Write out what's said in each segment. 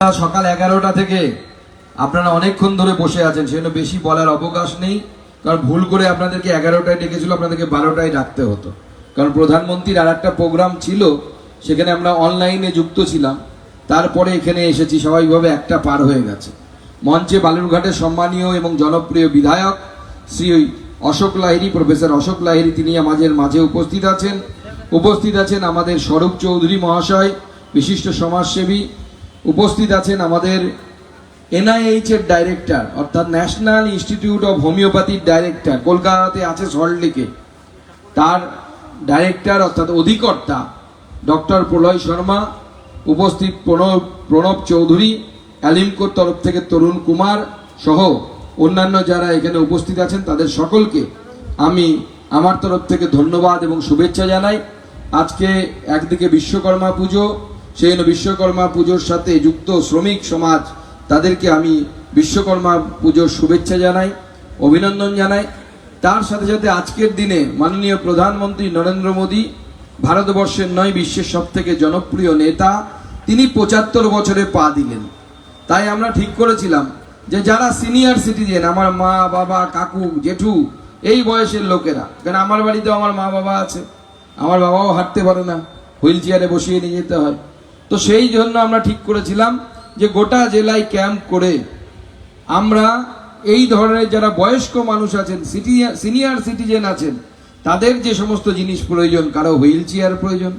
সকাল এগারোটা থেকে আপনারা অনেকক্ষণ ধরে বসে আছেন সেজন্য বেশি বলার অবকাশ নেই। কারণ ভুল করে আপনাদেরকে এগারোটায় ডেকেছিল, আপনাদেরকে বারোটায় ডাকতে হতো। কারণ প্রধানমন্ত্রীর আর একটা প্রোগ্রাম ছিল, সেখানে আমরা অনলাইনে যুক্ত ছিলাম। তারপরে এখানে এসেছি, স্বাভাবিকভাবে একটা পার হয়ে গেছে। মঞ্চে বালুরঘাটের সম্মানীয় এবং জনপ্রিয় বিধায়ক শ্রী অশোক লাহিড়ী, প্রফেসর অশোক লাহিড়ী, তিনি আমাদের মাঝে উপস্থিত আছেন। উপস্থিত আছেন আমাদের স্বরূপ চৌধুরী মহাশয়, বিশিষ্ট সমাজসেবী উপস্থিত আছেন আমাদের এনআইএইচ এর ডাইরেক্টর, অর্থাৎ ন্যাশনাল ইনস্টিটিউট অফ হোমিওপ্যাথির ডাইরেক্টর, কলকাতাতে আছে সল্টলেকে। তার ডাইরেক্টর, অর্থাৎ অধিকর্তা ডক্টর প্রলয় শর্মা, উপস্থিত প্রণব প্রণব চৌধুরী, অ্যালিমকোর তরফ থেকে তরুণ কুমার সহ অন্যান্য যারা এখানে উপস্থিত আছেন, তাদের সকলকে আমি আমার তরফ থেকে ধন্যবাদ এবং শুভেচ্ছা জানাই। আজকে একদিকে বিশ্বকর্মা পুজো সেই জন্য বিশ্বকর্মা পুজোর সাথে যুক্ত শ্রমিক সমাজ, তাদেরকে আমি বিশ্বকর্মা পুজোর শুভেচ্ছা জানাই, অভিনন্দন জানাই। তার সাথে সাথে আজকের দিনে মাননীয় প্রধানমন্ত্রী নরেন্দ্র মোদী, ভারতবর্ষের নয় বিশ্বের সব থেকে জনপ্রিয় নেতা, তিনি পঁচাত্তর বছরে পা দিলেন। তাই আমরা ঠিক করেছিলাম যে যারা সিনিয়র সিটিজেন, আমার মা, বাবা, কাকু, জেঠু, এই বয়সের লোকেরা, কেন আমার বাড়িতেও আমার মা, বাবা আছে, আমার বাবাও হাঁটতে পারে না, হুইল চেয়ারে বসিয়ে নিয়ে যেতে হয়। তো সেই জন্য আমরা ঠিক করেছিলাম যে গোটা জেলায় ক্যাম্প করে আমরা এই ধরনের যারা বয়স্ক মানুষ আছেন সিনিয়র সিটিজেন আছেন, তাদের যে সমস্ত জিনিস প্রয়োজন, কারও হুইল চেয়ার প্রয়োজন,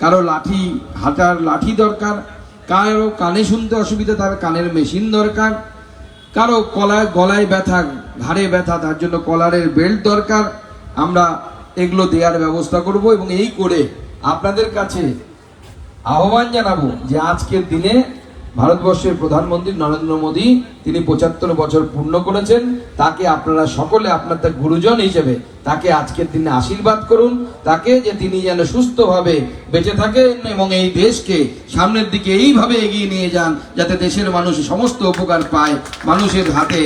কারও লাঠি, হাতার লাঠি দরকার, কারও কানে শুনতে অসুবিধা, তার কানের মেশিন দরকার, কারও কলায় গলায় ব্যথা, ঘাড়ে ব্যথা, তার জন্য কলারের বেল্ট দরকার, আমরা এগুলো দেওয়ার ব্যবস্থা করব এবং এই করে আপনাদের কাছে আহ্বান জানাব যে আজকের দিনে ভারতবর্ষের প্রধানমন্ত্রী নরেন্দ্র মোদী, তিনি পঁচাত্তর বছর পূর্ণ করেছেন, তাকে আপনারা সকলে, আপনাদের গুরুজন হিসেবে তাকে আজকের দিনে আশীর্বাদ করুন, তাকে যে তিনি যেন সুস্থভাবে বেঁচে থাকেন এবং এই দেশকে সামনের দিকে এইভাবে এগিয়ে নিয়ে যান, যাতে দেশের মানুষ সমস্ত উপকার পায়, মানুষের হাতে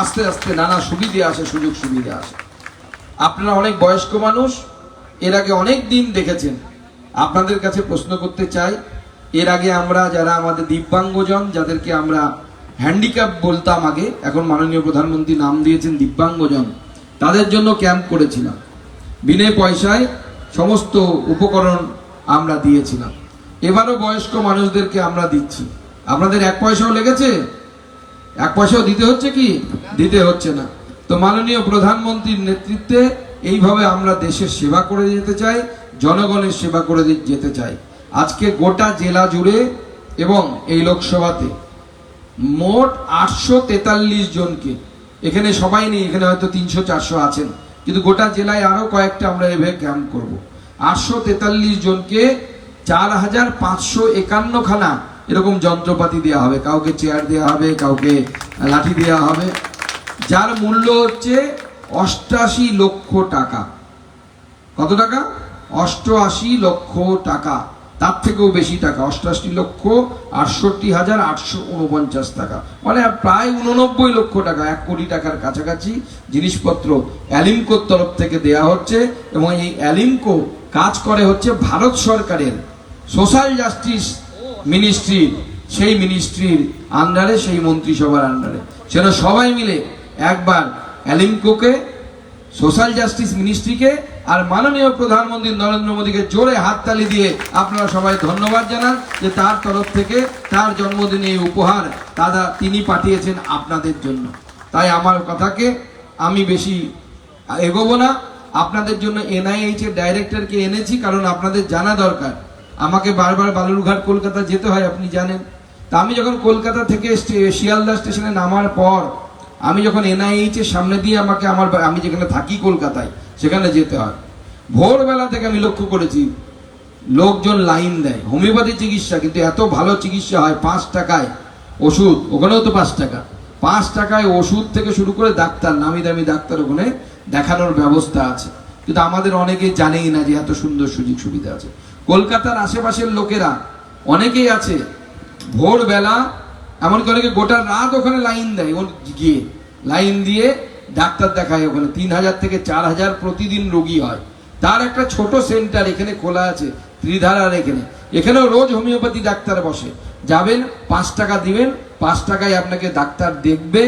আস্তে আস্তে নানা সুবিধে আসে, সুযোগ সুবিধা আসে। আপনারা অনেক বয়স্ক মানুষ, এর আগে অনেক দিন দেখেছেন আপনাদের কাছে প্রশ্ন করতে চাই, এর আগে আমরা যারা আমাদের দিব্যাঙ্গজন, যাদেরকে আমরা হ্যান্ডিক্যাপ বলতাম আগে, এখন মাননীয় প্রধানমন্ত্রী নাম দিয়েছেন দিব্যাঙ্গজন, তাদের জন্য ক্যাম্প করেছিলাম। বিনে পয়সায় সমস্ত উপকরণ আমরা দিয়েছিলাম। এবারও বয়স্ক মানুষদেরকে আমরা দিচ্ছি। আপনাদের এক পয়সাও লেগেছে? এক পয়সাও দিতে হচ্ছে কি? দিতে হচ্ছে না। তো মাননীয় প্রধানমন্ত্রীর নেতৃত্বে এইভাবে আমরা দেশের সেবা করে যেতে চাই। জনগণের সেবা করে যেতে চাই। আজকে গোটা জেলা জুড়ে এবং এই লোকসভাতে মোট আটশো তেতাল্লিশ জনকে, এখানে সবাই নেই, এখানে হয়তো তিনশো চারশো আছেন, কিন্তু গোটা জেলায় আরও কয়েকটা আমরা এভাবে ক্যাম্প করব। আটশো তেতাল্লিশ জনকে চার হাজার পাঁচশো একান্ন খানা এরকম যন্ত্রপাতি দেওয়া হবে, কাউকে চেয়ার দেওয়া হবে, কাউকে লাঠি দেওয়া হবে, যার মূল্য হচ্ছে অষ্টাশি লক্ষ টাকা। কত টাকা? অষ্টআশি লক্ষ টাকা। তার থেকেও বেশি টাকা, অষ্টআশি লক্ষ আটষট্টি হাজার আটশো উনপঞ্চাশ টাকা। মানে প্রায় উননব্বই লক্ষ টাকা, এক কোটি টাকার কাছাকাছি জিনিসপত্র অ্যালিমকোর তরফ থেকে দেয়া হচ্ছে এবং এই অ্যালিমকো কাজ করে হচ্ছে ভারত সরকারের সোশ্যাল জাস্টিস মিনিস্ট্রি, সেই মিনিস্ট্রির আন্ডারে, সেই মন্ত্রিসভার আন্ডারে। সেটা সবাই মিলে একবার অ্যালিমকোকে, সোশ্যাল জাস্টিস মিনিস্ট্রিকে আর মাননীয় প্রধানমন্ত্রী নরেন্দ্র মোদীকে জোরে হাততালি দিয়ে আপনারা সবাই ধন্যবাদ জানান যে তার তরফ থেকে তার জন্মদিনে এই উপহার দাদা তিনি পাঠিয়েছেন আপনাদের জন্য। তাই আমার কথাকে আমি বেশি এগোবো না। আপনাদের জন্য এনআইএইচ এর ডাইরেক্টরকে এনেছি কারণ আপনাদের জানা দরকার। আমাকে বারবার বালুরঘাট, কলকাতা যেতে হয়, আপনি জানেন। তা আমি যখন কলকাতা থেকে শিয়ালদা স্টেশনে নামার পর আমি যখন এনআইএইচ এর সামনে দিয়ে আমাকে আমার আমি যেখানে থাকি কলকাতায়, সেখানে যেতে হয়। ভোরবেলা থেকে আমি লক্ষ্য করেছি, লোকজন লাইন দেয়। হোমিওপ্যাথি চিকিৎসা, কিন্তু এত ভালো চিকিৎসা হয়, পাঁচ টাকায় ওষুধ, ওখানেও তো পাঁচ টাকা। পাঁচ টাকায় ওষুধ থেকে শুরু করে ডাক্তার, নামি দামি ডাক্তার ওখানে দেখানোর ব্যবস্থা আছে। কিন্তু আমাদের অনেকেই জানেই না যে এত সুন্দর সুযোগ সুবিধা আছে। কলকাতার আশেপাশের লোকেরা অনেকেই আছে, ভোরবেলা এমনকি অনেকে গোটা রাত ওখানে লাইন দেয়, ওর গিয়ে লাইন দিয়ে ডাক্তার দেখায় ওখানে। তিন হাজার থেকে চার হাজার প্রতিদিন রোগী হয়। তার একটা ছোট সেন্টার এখানে খোলা আছে, ত্রিধারার এখানে। এখানেও রোজ হোমিওপ্যাথি ডাক্তার বসে। যাবেন, পাঁচ টাকা দিবেন, পাঁচ টাকায় আপনাকে ডাক্তার দেখবে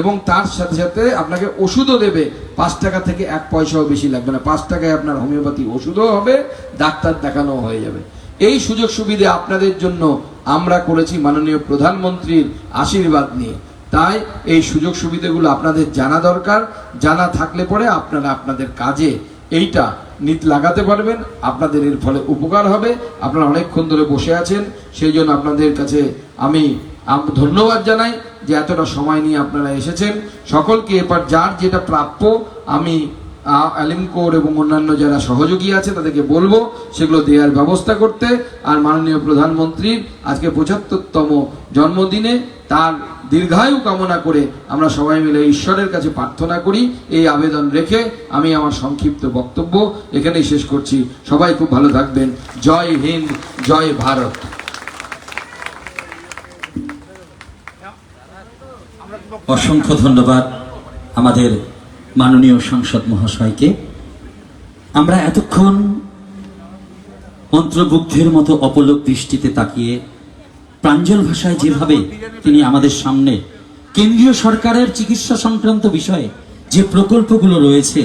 এবং তার সাথে সাথে আপনাকে ওষুধও দেবে। পাঁচ টাকা থেকে এক পয়সাও বেশি লাগবে না। পাঁচ টাকায় আপনার হোমিওপ্যাথি ওষুধও হবে, ডাক্তার দেখানো হয়ে যাবে। এই সুযোগ সুবিধা আপনাদের জন্য আমরা করেছি মাননীয় প্রধানমন্ত্রীর আশীর্বাদ নিয়ে। তাই এই সুযোগ সুবিধাগুলো আপনাদের জানা দরকার, জানা থাকলে পরে আপনারা আপনাদের কাজে এইটা নিত লাগাতে পারবেন। আপনাদের এর ফলে উপকার হবে। আপনারা অনেকক্ষণ ধরে বসে আছেন। সেই জন্য আপনাদের কাছে আমি ধন্যবাদ জানাই যে এতটা সময় নিয়ে আপনারা এসেছেন। সকলকে এবার যার যেটা প্রাপ্য আমি আলিমকোর এবং অন্যান্য যারা সহযোগী আছে তাদেরকে বলব সেগুলো দেওয়ার ব্যবস্থা করতে। আর মাননীয় প্রধানমন্ত্রীর আজকে পঁচাত্তরতম জন্মদিনে তার দীর্ঘায়ু কামনা করে আমরা সবাই মিলে ঈশ্বরের কাছে প্রার্থনা করি। এই আবেদন রেখে আমি আমার সংক্ষিপ্ত বক্তব্য এখানেই শেষ করছি। সবাই খুব ভালো থাকবেন। জয় হিন্দ, জয় ভারত। অসংখ্য ধন্যবাদ আমাদের মাননীয় সংসদ মহাশয়কে, আমরা এতক্ষণ মন্ত্রবুদ্ধের মতো অপলোক দৃষ্টিতে তাকিয়ে প্রাঞ্জল ভাষায় যেভাবে তিনি আমাদের সামনে কেন্দ্রীয় সরকারের চিকিৎসা সংক্রান্ত বিষয়ে যে প্রকল্পগুলো রয়েছে,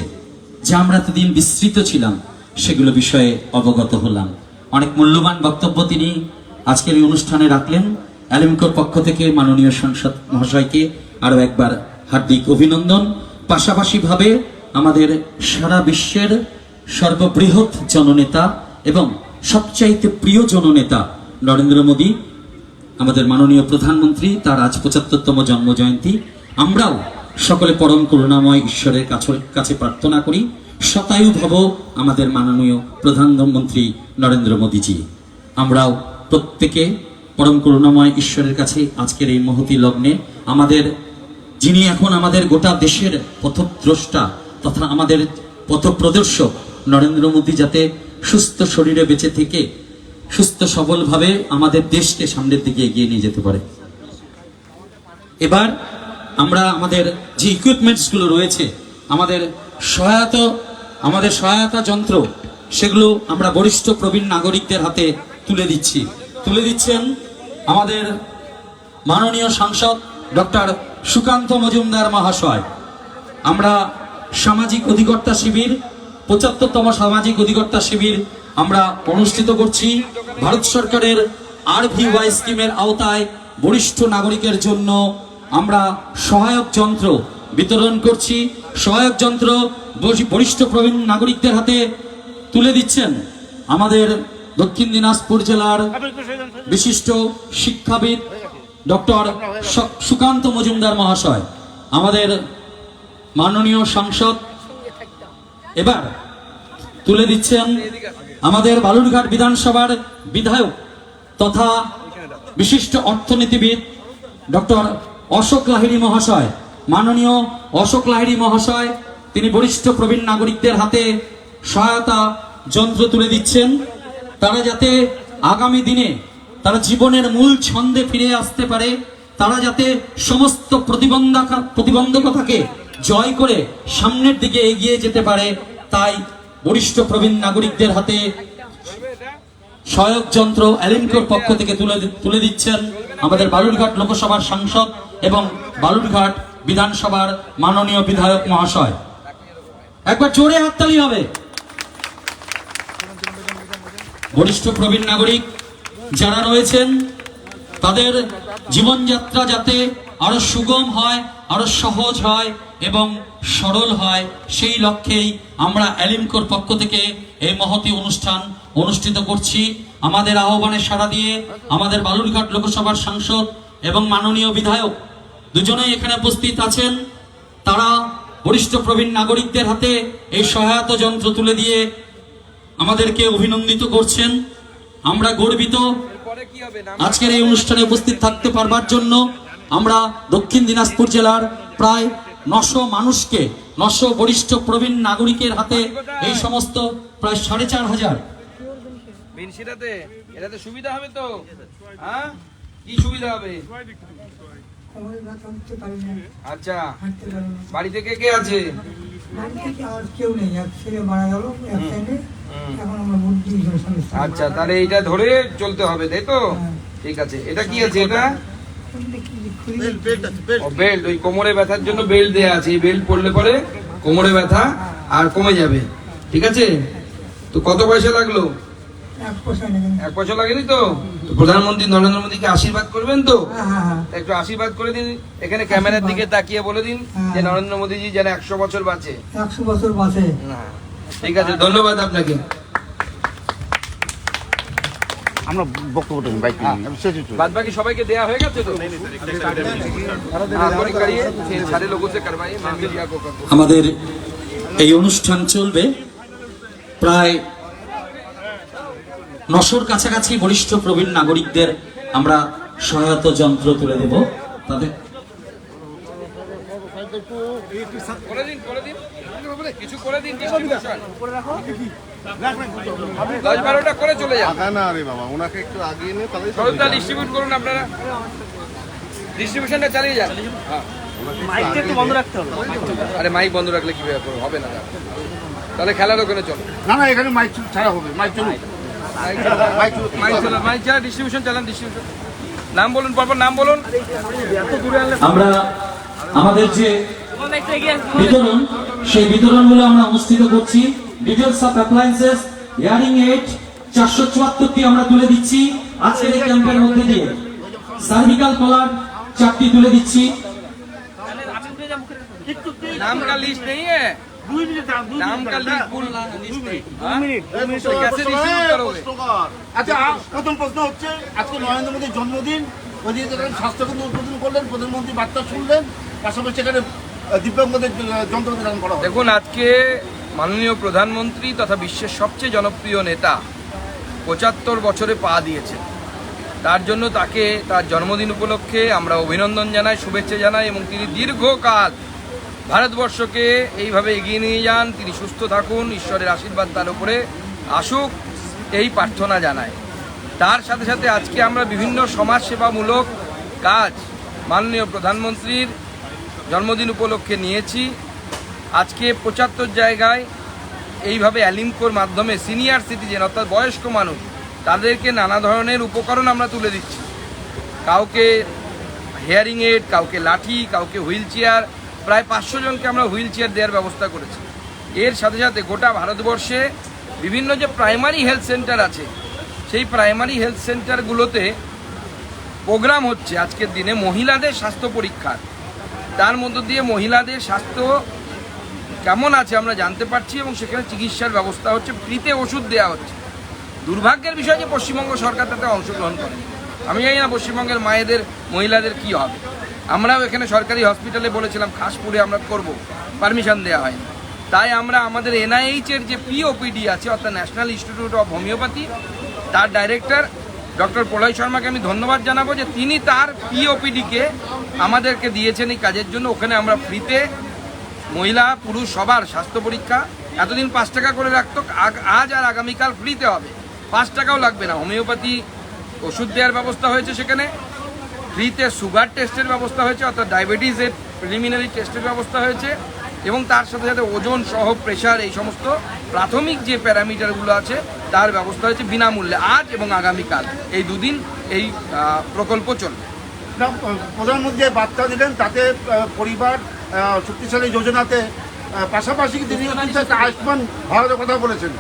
যা আমরা এতদিন বিস্তৃত ছিলাম, সেগুলো বিষয়ে অবগত হলাম। অনেক মূল্যবান বক্তব্য তিনি আজকের এই অনুষ্ঠানে রাখলেন। অ্যালিমকোর পক্ষ থেকে মাননীয় সংসদ মহাশয়কে আরও একবার হার্দিক অভিনন্দন। পাশাপাশি ভাবে আমাদের সারা বিশ্বের সর্ববৃহৎ জননেতা এবং সবচাইতে প্রিয় জননেতা নরেন্দ্র মোদী, আমাদের মাননীয় প্রধানমন্ত্রী, তার আজ পঁচাত্তরতম জন্ম জয়ন্তী আমরাও সকলে পরম করুণাময় ঈশ্বরের কাছে- কাছে প্রার্থনা করি। শতায়ু ভব আমাদের মাননীয় প্রধানমন্ত্রী নরেন্দ্র মোদীজি। আমরাও প্রত্যেকে পরম করুণাময় ঈশ্বরের কাছে আজকের এই মহতি লগ্নে আমাদের যিনি এখন আমাদের গোটা দেশের পথদ্রষ্টা তথা আমাদের পথপ্রদর্শক নরেন্দ্র মোদী যাতে সুস্থ শরীরে বেঁচে থেকে সুস্থ সবলভাবে আমাদের দেশকে সামনের দিকে এগিয়ে নিয়ে যেতে পারে। এবার আমরা আমাদের যে ইকুইপমেন্টসগুলো রয়েছে, আমাদের সহায়তা আমাদের সহায়তা যন্ত্র, সেগুলো আমরা বরিষ্ঠ প্রবীণ নাগরিকদের হাতে তুলে দিচ্ছি। তুলে দিচ্ছেন আমাদের মাননীয় সাংসদ ডক্টর সুকান্ত মজুমদার মহাশয়, আমরা সামাজিক অধিকর্তা শিবির, পঁচাত্তরতম সামাজিক অধিকর্তা শিবির আমরা অনুষ্ঠিত করছি। ভারত সরকারের আর ভি ওয়াই স্কিমের আওতায় বরিষ্ঠ নাগরিকের জন্য আমরা সহায়ক যন্ত্র বিতরণ করছি। সহায়ক যন্ত্র বরিষ্ঠ প্রবীণ নাগরিকদের হাতে তুলে দিচ্ছেন আমাদের দক্ষিণ দিনাজপুর জেলার বিশিষ্ট শিক্ষাবিদ ডক্টর সুকান্ত মজুমদার মহাশয়, আমাদের মাননীয় সাংসদ, এবার তুলে দিচ্ছেন আমাদের বালুরঘাট বিধানসভার বিধায়ক তথা বিশিষ্ট অর্থনীতিবিদ ডক্টর অশোক লাহিড়ী মহাশয়, মাননীয় অশোক লাহিড়ী মহাশয়, তিনি বরিষ্ঠ প্রবীণ নাগরিকদের হাতে সহায়তা যন্ত্র তুলে দিচ্ছেন, তারা যাতে আগামী দিনে তারা জীবনের মূল ছন্দে ফিরে আসতে পারে। তারা যাতে সমস্ত প্রতিবন্ধকা প্রতিবন্ধকতাকে জয় করে সামনের দিকে এগিয়ে যেতে পারে, তাই বরিষ্ঠ প্রবীণ নাগরিকদের হাতে সহায়ক যন্ত্র অ্যালিমকোর পক্ষ থেকে তুলে তুলে দিচ্ছেন আমাদের বালুরঘাট লোকসভার সাংসদ এবং বালুরঘাট বিধানসভার মাননীয় বিধায়ক মহাশয়। একবার জোরে হাততালি হবে। বরিষ্ঠ প্রবীণ নাগরিক যারা রয়েছেন, তাদের জীবনযাত্রা যাতে আরও সুগম হয়, আরও সহজ হয় এবং সরল হয়, সেই লক্ষ্যেই আমরা অ্যালিমকোর পক্ষ থেকে এই মহতি অনুষ্ঠান অনুষ্ঠিত করছি। আমাদের আহ্বানে সাড়া দিয়ে আমাদের বালুরঘাট লোকসভার সাংসদ এবং মাননীয় বিধায়ক দুজনেই এখানে উপস্থিত আছেন। তারা বরিষ্ঠ প্রবীণ নাগরিকদের হাতে এই সহায়তা যন্ত্র তুলে দিয়ে আমাদেরকে অভিনন্দিত করছেন। আমরা গর্বিত। আজকের এই অনুষ্ঠানে উপস্থিত থাকতে পারবার জন্য আমরা দক্ষিণ দিনাজপুর জেলার প্রায় নশো মানুষকে, নশো বরিষ্ঠ প্রবীণ নাগরিকের হাতে এই সমস্ত প্রায় সাড়ে চার হাজার। সুবিধা হবে তো? হ্যাঁ? কি সুবিধা হবে? আচ্ছা বাড়িতে কে কে আছে? বাড়ি থেকে কেউ নেই। এক ছেলে মারা গেল এক সাইডে এখন আমরা বুদ্ধি হিসেবে স্বামী স্ত্রী। আচ্ছা তাহলে এইটা ধরে চলতে হবে তাই তো? হ্যাঁ। ঠিক আছে। এটা কি আছে এটা? বেল্ট ওই কোমরে ব্যথার জন্য বেল্ট দেয়া আছে। এই বেল্ট পরলে পরে কোমরে ব্যথা আর কমে যাবে। ঠিক আছে? তো কত পয়সা লাগল? এক বছর লাগেনি। তো? প্রধানমন্ত্রী নরেন্দ্র মোদীকে আশীর্বাদ করবেন তো? হ্যাঁ, হ্যাঁ, হ্যাঁ। একটু আশীর্বাদ করে দিন। এখানে ক্যামেরার দিকে তাকিয়ে বলে দিন যে নরেন্দ্র মোদীজি যেন একশো বছর বাঁচে। একশো বছর বাঁচে। ঠিক আছে ধন্যবাদ আপনাকে। আমরা বক্তব্য বাইক বাদ বাকি সবাইকে দেয়া হয়ে গেছে তো? আমাদের এই অনুষ্ঠান চলবে প্রায় নশোর কাছাকাছি বরিষ্ঠ প্রবীণ নাগরিকদের আমরা সহায়তা যন্ত্র তুলে দেব। তাদের করে দিন করে দিন কিছু করে দিন distribution। দশ বারোটা করে চলে যান। না রে বাবা ওনাকে একটু আগিয়ে নে তাহলে সরকার ডিস্ট্রিবিউট করুন আপনারা। ডিস্ট্রিবিউশনটা চালিয়ে যান। হ্যাঁ। মাইকটা একটু বন্ধ রাখতে হবে। আরে মাইক বন্ধ রাখলে কি হবে হবে না তাহলে খেলার ওখানে চলো। না না এখানে মাইক ছাড়া হবে মাইক চলুক। আমাদের যে বিতরণ, সেই বিতরণগুলো আমরা অনুষ্ঠিত করছি। ডিটেলস অফ ইয়ারিং এইট চারশো চুয়াত্তরটি আমরা তুলে দিচ্ছি। আজকের সার্ভিকাল কলার চারটি তুলে দিচ্ছি। নাম কা লিস্ট নেই হ্যাঁ? হ্যাঁ, হ্যাঁ, নরেন্দ্র মোদীর জন্মদিন উদ্বোধন করলেন প্রধানমন্ত্রী বার্তা শুনলেন দেখুন আজকে মাননীয় প্রধানমন্ত্রী তথা বিশ্বের সবচেয়ে জনপ্রিয় নেতা পঁচাত্তর বছরে পা দিয়েছেন। তার জন্য তাকে তার জন্মদিন উপলক্ষে আমরা অভিনন্দন জানাই শুভেচ্ছা জানাই এবং তিনি দীর্ঘকাল ভারতবর্ষকে এইভাবে এগিয়ে নিয়ে যান, তিনি সুস্থ থাকুন, ঈশ্বরের আশীর্বাদ তার উপরে আসুক, এই প্রার্থনা জানায়। তার সাথে সাথে আজকে আমরা বিভিন্ন সমাজসেবামূলক কাজ মাননীয় প্রধানমন্ত্রীর জন্মদিন উপলক্ষে নিয়েছি। আজকে পঁচাত্তর জায়গায় এইভাবে অ্যালিমকোর মাধ্যমে সিনিয়র সিটিজেন অর্থাৎ বয়স্ক মানুষ, তাদেরকে নানা ধরনের উপকরণ আমরা তুলে দিচ্ছি। কাউকে হেয়ারিং এড, কাউকে লাঠি, কাউকে হুইল চেয়ার প্রায় পাঁচশো জনকে আমরা হুইল চেয়ার দেওয়ার ব্যবস্থা করেছি। এর সাথে সাথে গোটা ভারতবর্ষে বিভিন্ন যে প্রাইমারি হেলথ সেন্টার আছে, সেই প্রাইমারি হেলথ সেন্টারগুলোতে প্রোগ্রাম হচ্ছে আজকের দিনে মহিলাদের স্বাস্থ্য পরীক্ষার। তার মধ্য দিয়ে মহিলাদের স্বাস্থ্য কেমন আছে আমরা জানতে পারছি এবং সেখানে চিকিৎসার ব্যবস্থা হচ্ছে, ফ্রিতে ওষুধ দেওয়া হচ্ছে। দুর্ভাগ্যের বিষয় যে পশ্চিমবঙ্গ সরকার তাতে অংশগ্রহণ করে আমি জানি না পশ্চিমবঙ্গের মায়েদের, মহিলাদের কি হবে। আমরাও এখানে সরকারি হসপিটালে বলেছিলাম, খাসপুরে আমরা করব পারমিশন দেওয়া হয়নি। তাই আমরা আমাদের এনআইএইচ এর যে পিওপিডি আছে, অর্থাৎ ন্যাশনাল ইনস্টিটিউট অফ হোমিওপ্যাথি তার ডাইরেক্টর ডক্টর প্রলয় শর্মাকে আমি ধন্যবাদ জানাব যে তিনি তার পিওপিডিকে আমাদেরকে দিয়েছেন এই কাজের জন্য। ওখানে আমরা ফ্রিতে মহিলা, পুরুষ, সবার স্বাস্থ্য পরীক্ষা এতদিন পাঁচ টাকা করে রাখতো আজ আর আগামীকাল ফ্রিতে হবে। পাঁচ টাকাও লাগবে না। হোমিওপ্যাথি ওষুধ দেওয়ার ব্যবস্থা হয়েছে সেখানে। ফ্রিতে সুগার টেস্টের ব্যবস্থা হয়েছে, অর্থাৎ ডায়াবেটিসের প্রিলিমিনারি টেস্টের ব্যবস্থা হয়েছে এবং তার সাথে সাথে ওজন সহ প্রেশার এই সমস্ত প্রাথমিক যে প্যারামিটারগুলো আছে, তার ব্যবস্থা হয়েছে বিনামূল্যে আজ এবং আগামীকাল। এই দুদিন এই প্রকল্প চলবে। প্রধানমন্ত্রী বার্তা দিলেন তাতে পরিবার শক্তিশালী যোজনাতে পাশাপাশি তিনি আয়ুষ্মান ভারতের কথা বলেছেন।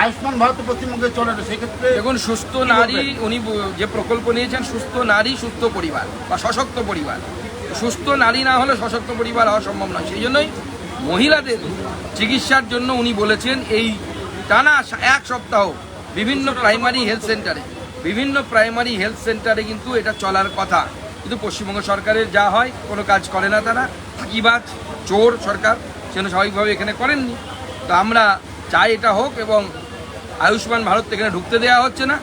আয়ুষ্মান ভারত পশ্চিমবঙ্গে চলে না সেক্ষেত্রে দেখুন সুস্থ নারী উনি যে প্রকল্প নিয়েছেন সুস্থ নারী সুস্থ পরিবার বা সশক্ত পরিবার। সুস্থ নারী না হলে সশক্ত পরিবার হওয়া সম্ভব নয়। সেই জন্যই মহিলাদের চিকিৎসার জন্য উনি বলেছেন এই টানা এক সপ্তাহ বিভিন্ন প্রাইমারি হেলথ সেন্টারে বিভিন্ন প্রাইমারি হেলথ সেন্টারে কিন্তু এটা চলার কথা। কিন্তু পশ্চিমবঙ্গ সরকারের যা হয় কোনো কাজ করে না তারা। ফাঁকিবাজ চোর সরকার সেজন্য স্বাভাবিকভাবে এখানে করেননি। তো আমরা চাই এটা হোক এবং আয়ুষ্মান ভারত এখানে ঢুকতে দেওয়া হচ্ছে না।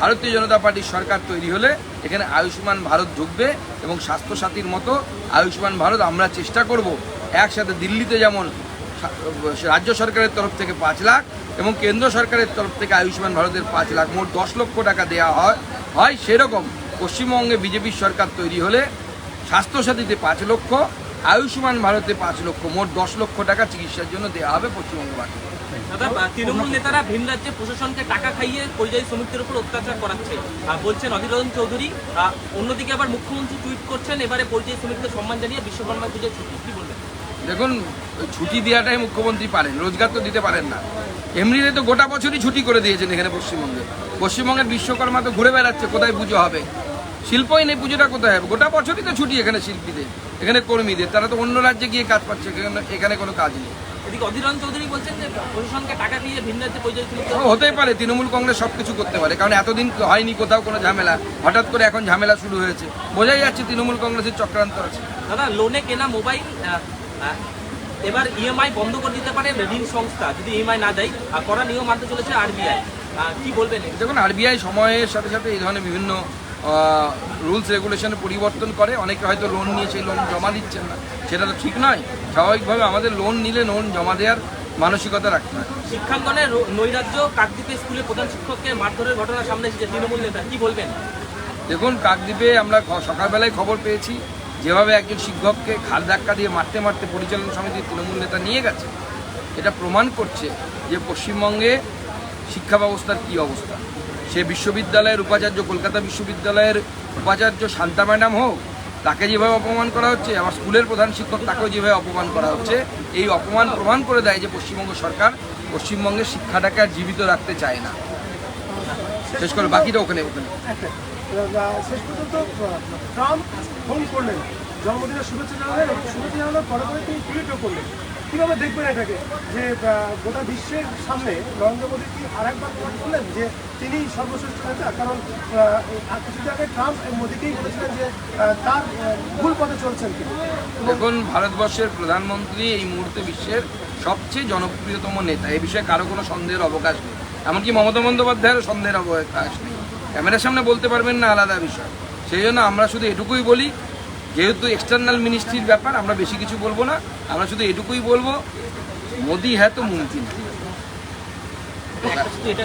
ভারতীয় জনতা পার্টির সরকার তৈরি হলে এখানে আয়ুষ্মান ভারত ঢুকবে এবং স্বাস্থ্যসাথীর মতো আয়ুষ্মান ভারত আমরা চেষ্টা করব একসাথে দিল্লিতে যেমন রাজ্য সরকারের তরফ থেকে পাঁচ লাখ এবং কেন্দ্র সরকারের তরফ থেকে আয়ুষ্মান ভারতের পাঁচ লাখ, মোট দশ লক্ষ টাকা দেওয়া হয় হয় সেরকম। পশ্চিমবঙ্গে বিজেপির সরকার তৈরি হলে স্বাস্থ্যসাথীতে পাঁচ লক্ষ, আয়ুষ্মান ভারতে পাঁচ লক্ষ, মোট দশ লক্ষ টাকা চিকিৎসার জন্য দেওয়া হবে পশ্চিমবঙ্গবাসী তৃণমূল নেতারা ভিন রাজ্যে প্রশাসনকে টাকা খাইয়ে পরিযায়ী শ্রমিকদের উপর অত্যাচার করাচ্ছে। বলছেন অধীর রঞ্জন চৌধুরী অন্যদিকে আবার মুখ্যমন্ত্রী টুইট করছেন, এবারে পরিযায়ী শ্রমিকদের সম্মান জানিয়ে বিশ্বকর্মা পুজোর ছুটি। কি বলবেন? দেখুন, ছুটি দেওয়াটাই মুখ্যমন্ত্রী পারেন, রোজগার তো দিতে পারেন না। এমনিতে তো গোটা বছরই ছুটি করে দিয়েছেন এখানে পশ্চিমবঙ্গে। পশ্চিমবঙ্গের বিশ্বকর্মা তো ঘুরে বেড়াচ্ছে, কোথায় পুজো হবে? শিল্পই নেই, পুজোটা কোথায় হবে? গোটা বছরই তো ছুটি এখানে শিল্পীদের, এখানে কর্মীদের। তারা তো অন্য রাজ্যে গিয়ে কাজ পাচ্ছে এখানে কোনো কাজ নেই। এদিকে চৌধুরী বলছেন যে প্রশাসনকে টাকা খাইয়ে ভিন রাজ্যে পরিযায়ী হতেই পারে তৃণমূল কংগ্রেস সব কিছু করতে পারে কারণ এতদিন হয়নি কোথাও কোনো ঝামেলা। হঠাৎ করে এখন ঝামেলা শুরু হয়েছে। বোঝাই যাচ্ছে তৃণমূল কংগ্রেসের চক্রান্ত আছে। দাদা লোনে কেনা মোবাইল এবার ইএমআই বন্ধ করে দিতে পারে ঋণ সংস্থা যদি ইএমআই না দেয়। আর করা নিয়ম মানতে চলেছে আরবিআই কি বলবেন? দেখুন আরবিআই সময়ের সাথে সাথে এই ধরনের বিভিন্ন রুলস রেগুলেশনে পরিবর্তন করে। অনেকে হয়তো লোন নিয়ে সেই লোন জমা দিচ্ছেন না। সেটা তো ঠিক নয়। স্বাভাবিকভাবে আমাদের লোন নিলে লোন জমা দেওয়ার মানসিকতা রাখতে হয়। শিক্ষাঙ্গনে নৈরাজ্য কাকদ্বীপে স্কুলে প্রধান শিক্ষককে মারধরের ঘটনা সামনে এসেছে তৃণমূল নেতা। কি বলবেন? দেখুন কাকদ্বীপে আমরা সকালবেলায় খবর পেয়েছি যেভাবে একজন শিক্ষককে খাল ধাক্কা দিয়ে মারতে মারতে পরিচালনা সমিতির তৃণমূল নেতা নিয়ে গেছে। এটা প্রমাণ করছে যে পশ্চিমবঙ্গে শিক্ষা ব্যবস্থার কী অবস্থা। সে বিশ্ববিদ্যালয়ের উপাচার্য, কলকাতা বিশ্ববিদ্যালয়ের উপাচার্য শান্তা ম্যাডাম হোক, তাকে যেভাবে অপমান করা হচ্ছে, আমার স্কুলের প্রধান শিক্ষক তাকেও যেভাবে অপমান করা হচ্ছে, এই অপমান প্রমাণ করে দেয় যে পশ্চিমবঙ্গ সরকার পশ্চিমবঙ্গের শিক্ষাটাকে আর জীবিত রাখতে চায় না। শেষ করে, বাকিটা ওখানে ওখানে। শেষ পর্যন্ত জন্মদিনের শুভেচ্ছা জানালেন শুভেচ্ছা পরে পরে তিনি টুইটও করলেন। কীভাবে দেখবেন এটাকে? যে গোটা বিশ্বের সামনে নরেন্দ্র মোদী কি আর একবার প্রমাণ করলেন যে তিনি সর্বশ্রেষ্ঠ নেতা? কারণ আহ, আর কিছু আগে ট্রাম্প মোদীকেই বলেছিলেন যে তার ভুল পথে চলছেন তিনি। দেখুন ভারতবর্ষের প্রধানমন্ত্রী এই মুহূর্তে বিশ্বের সবচেয়ে জনপ্রিয়তম নেতা। এই বিষয়ে কারও কোনো সন্দেহের অবকাশ নেই। এমনকি মমতা বন্দ্যোপাধ্যায়েরও সন্দেহের অবকাশ নেই। ক্যামেরার সামনে বলতে পারবেন না আলাদা বিষয়। সেই জন্য আমরা শুধু এটুকুই বলি যেহেতু এক্সটার্নাল মিনিস্ট্রির ব্যাপার, আমরা বেশি কিছু বলব না। আমরা শুধু এটুকুই বলব, মোদি হ্যাঁ তো মন্ত্রী না এটা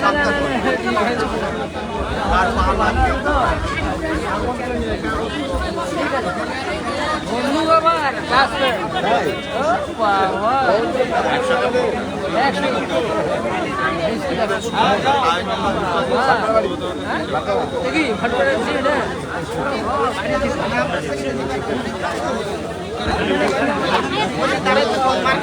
চলো চলো ডিস্ট্রিবিউশনটা সব করো।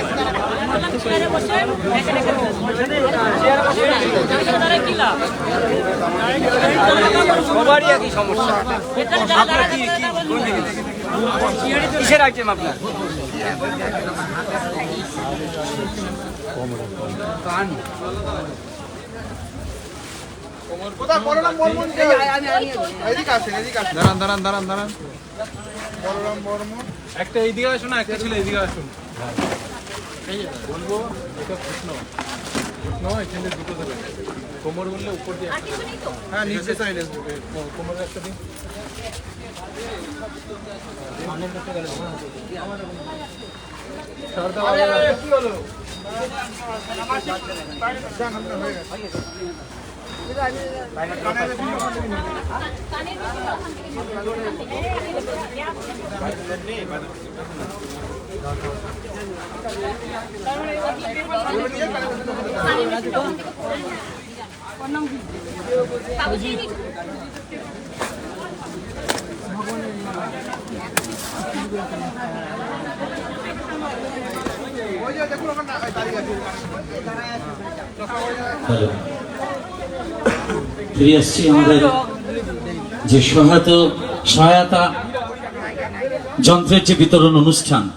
সবারই একই সমস্যা। আপনার? কি? কিসের আইটেম আপনার একটা এইদিকে আসুন না একটা ছিল এইদিকে আসুন। বলব এটা প্রশ্ন প্রশ্ন এখানে দুটো দেবে। কোমর বললে উপর দিয়ে হ্যাঁ নিচে সাইডে কোমর একটা দিন। সারদা কি হলো হ্যালো যে সহায়তা সহায়তা যন্ত্রের যে বিতরণ অনুষ্ঠান,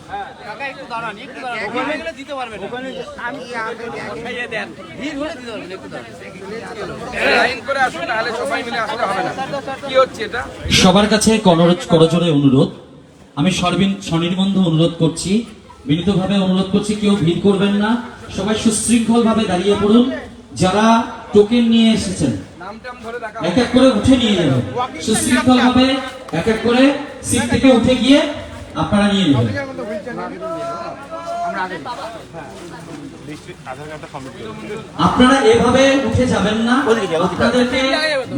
সবার কাছে করজ- করজোড়ে অনুরোধ। আমি সর্বিন, স্বনির্বন্ধ অনুরোধ করছি। বিনীতভাবে অনুরোধ করছি, কেউ ভিড় করবেন না। সবাই সুশৃঙ্খল ভাবে দাঁড়িয়ে পড়ুন। যারা টোকেন নিয়ে এসেছেন। এক এক করে উঠে নিয়ে যাবেন সুশৃঙ্খল ভাবে এক এক করে সিট থেকে উঠে গিয়ে আপনারা নিয়ে নেবেন। আপনারা এভাবে উঠে যাবেন না। আপনাদেরকে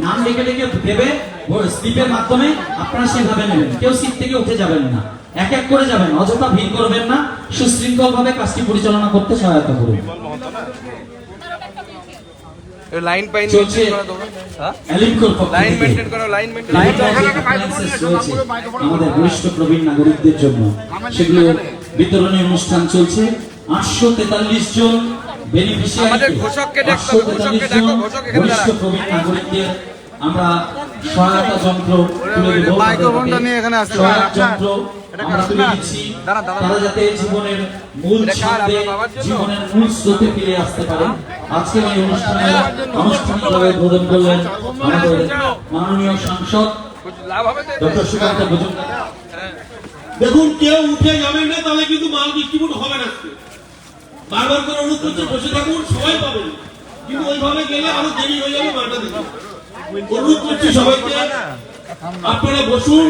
নাম ডেকে ডেকে দেবে স্লিপের মাধ্যমে আপনারা সেভাবে নেবেন। কেউ সিট থেকে উঠে যাবেন না। এক এক করে যাবেন, অযথা ভিড় করবেন না। সুশৃঙ্খল ভাবে কাজটি পরিচালনা করতে সহায়তা করুন। লাইন পাইন পক্ষ লাইন মেনটেন করো লাইন মেনটেন আমাদের বরিষ্ঠ প্রবীণ নাগরিকদের জন্য। সেগুলো বিতরণী অনুষ্ঠান চলছে। আটশো তেতাল্লিশ জন বেনিফিশিয়ারি আমাদের ঘোষককে হবে, ঘোষককে ডাকো, ঘোষক এখানে নাগরিকদের আমরা সহায়তা যন্ত্র তুলে দেবো। মাইক্রোফোনটা নিয়ে এখানে আসতে। সহায়ক যন্ত্র আমরা তুলে দিচ্ছি। তারা যাতে জীবনের মূল? জীবনের মূল স্রোতে ফিরে আসতে পারে। আজকের এই অনুষ্ঠানে আনুষ্ঠানিকভাবে উদ্বোধন করলেন আমাদের মাননীয় সাংসদ? ডক্টর সুকান্ত মজুমদার। দেখুন, কেউ উঠে যাবেন না, তাহলে কিন্তু মাল ডিস্ট্রিবিউট হবে না বারবার করে অনুরোধ করছে, বসে থাকুন, সবাই পাবেন। কিন্তু ওইভাবে গেলে আরও দেরি হয়ে যাবে মালটা দিতে অনুরোধ করছি সবাইকে, আপনারা বসুন।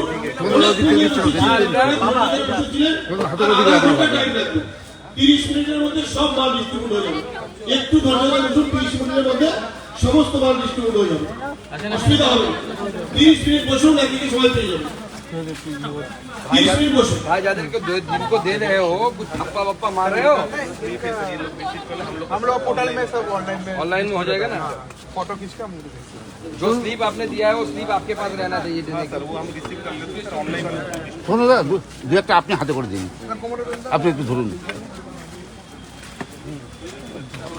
তিরিশ মিনিটের মধ্যে সব মাল ডিস্ট্রিবিউট হয়ে যাবে। একটু ধৈর্য ধরে বসুন তিরিশ মিনিটের মধ্যে সমস্ত মাল ডিস্ট্রিবিউট হয়ে যাবে অসুবিধা হবে না। তিরিশ মিনিট বসুন একদিকে সবাই পেয়ে যাবে তিরিশ মিনিট বসুন भाई जाकर दो दिन को दे रहे हो कुछ थप्पा वप्पा मार रहे हो हम लोग पोर्टल में सब ऑनलाइन में ऑनलाइन में हो जाएगा ना फोटो खींच के हम जो स्लीप आपने दिया है वो स्लीप आपके पास रहना चाहिए देने के শোনো দাদা দু দু একটা আপনি হাতে করে দিন আপনি একটু ধরুন ক্যামেরা নিচে হ্যাঁ তার জন্য এটা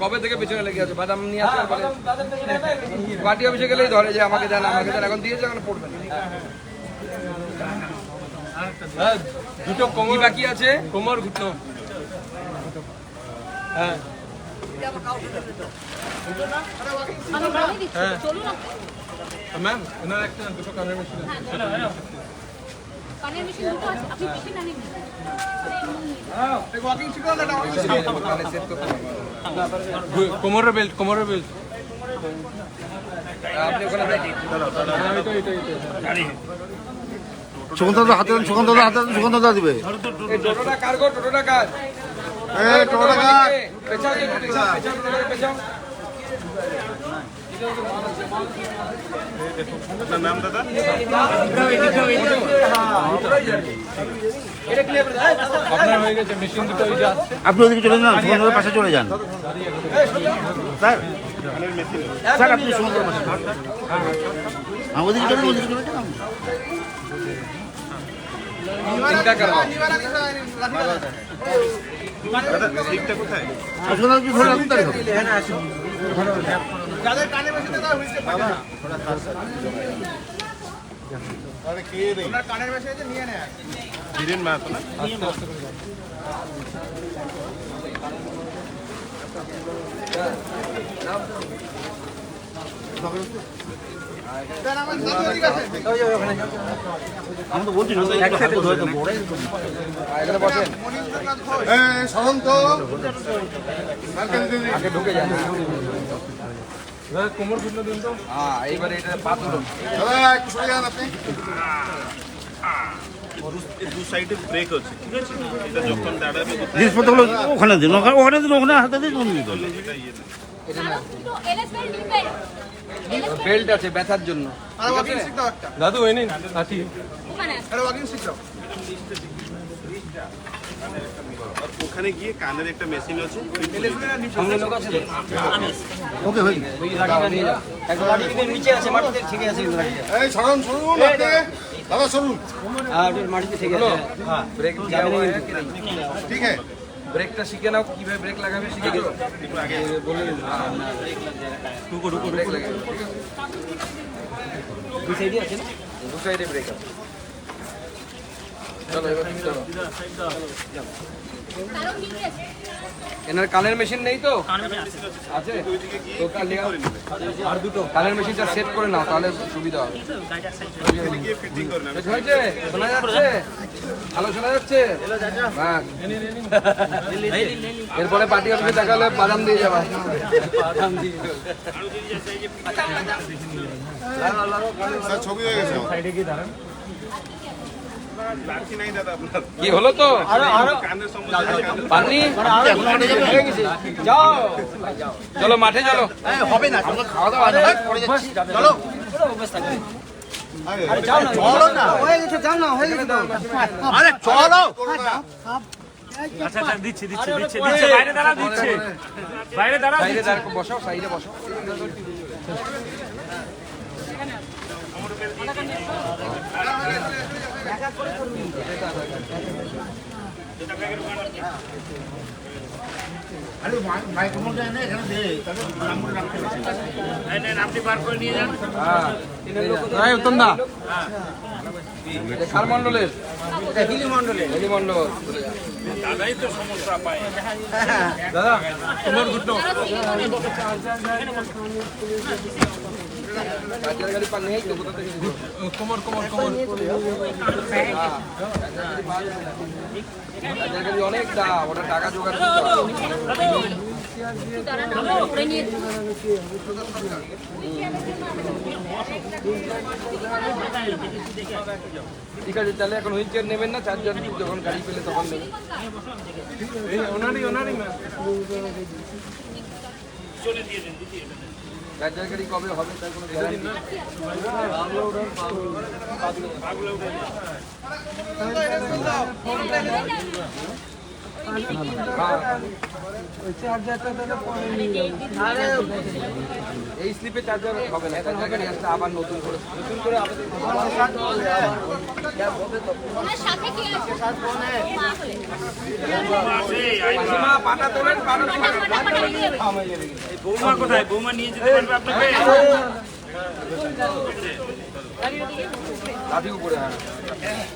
কবে থেকে পেছনে লেগে আছে? বাদাম নিয়ে আসতে পারে। পার্টি অফিসে গেলেই ধরে যে আমাকে দেন আমাকে দেন এখন দিয়েছে এখন পড়বেন দুটো কোমর বাকি আছে? কোমর ঘুটনো হ্যাঁ। ম্যাম এনার একটা দুটো কানের মেশিন আছে। কানের মেশিন দুটো আছে আপনি টিফিন আনেন করতে হবে। কোমরের বেল্ট কোমরের বেল্ট সুগন্ধ দাদা হাতে সুগন্ধ দাদা হাতে সুগন্ধ দাদা দিবে। টোটোটা কার গো? টোটোটা কার? এই টোটোটা কার? পেছাও পেছাও পেছাও পেছাও। আপনি ওদিকে চলে যান সুগন্ধ দাদার পাশে চলে যান। স্যার স্যার, আপনি পাশে হ্যাঁ ওদিকে চলে ওদিকে চলে যান। চিন্তা করো আর সুগন্ধ দাদা কি ধরে রাখুন তাই হবে। যাদের কানে মেশিন দাদা হুইসকে পাবে না। আরে কে রে ওনার কানের মেশিন আছে নিয়ে নেয়। ধীরেন মা তো না আমি তো বলছি সুগন্ধ দাদা একটু হাতে ধরে তো বড় এখানে বসেন। সরম তো ওয়েলকাম দিদি আগে ঢুকে দাদা কোমর ঘুটনো দিন তো। হ্যাঁ এইবারে এটা পা তুলুন একটু সরে যান আপনি। জিনিসপত্রগুলো ওখানে দিন ওখানে ওখানে দিন ওখানে হাতে দিন ওখানে দিন। দুটো এলএস বেল্ট আছে ব্যথার জন্য। আরে ওয়াকিং শিখ দাও একটা। দাদু ওই নিন ওখানে আছে। আরে ওয়াকিং শিখ দাও ওখানে গিয়ে কানের একটা মেশিন আছে। সামনে লোক আছে মাটিতে ঠিক আছে এই সরুন দাদা সরুন। ঠিক আছে। ব্রেকটা শিখে নাও কীভাবে ব্রেক লাগাবে শিখে গেল ব্রেক লাগাবে। দু সাইডে ব্রেক এনার কানের মেশিন নেই তো? আছে। তো কালে আর দুটো। কানের মেশিনটা সেট করে নাও তাহলে সুবিধা হবে। বেশ হয়েছে? শোনা যাচ্ছে? ভালো শোনা যাচ্ছে? বাহ। এরপরে পার্টি অফিসে দেখা হলে বাদাম দিয়ে যাবা। বাদাম দিয়ে ছবি হয়ে গেছে কি হলো তো? পাননি? যাও। চলো মাঠে চলো। হবে না খাওয়া দাওয়া চলো। চলো না। হয়ে গেছে যাও না হয়ে গেছে আরে চলো। আচ্ছা আচ্ছা দিচ্ছি দিচ্ছি দিচ্ছি দিচ্ছি। বাইরে দাঁড়া দিচ্ছে। বাইরে দাঁড়া সাইডে দাঁড় বসো সাইডে বসো আরে মাইক্রোফোনটা এনে এখানে দে তাহলে নাম্বার রাখতে পারছি হ্যাঁ। উত্তম দা। খার মন্ডলের হিলি মন্ডলের হিলি মন্ডল দাদা তোমার দুটো। চার্জার গাড়ি পান নেই তো কোথা থেকে কোমর কোমর কোমর অনেক দাম ওটা টাকা জোগাড় ঠিক আছে তাহলে এখন হুইল চেয়ার নেবেন না চার্জার যখন গাড়ি পেলে তখন নেবেন। চার্জার গাড়ি কবে হবে তার কোনো গ্যারান্টি এই স্লিপে চার্জার হবে না চার্জার আবার নতুন করে নতুন করে। বৌমা কোথায়? বৌমা নিয়ে যেতে পারবে আপনাকে? উপরে হ্যাঁ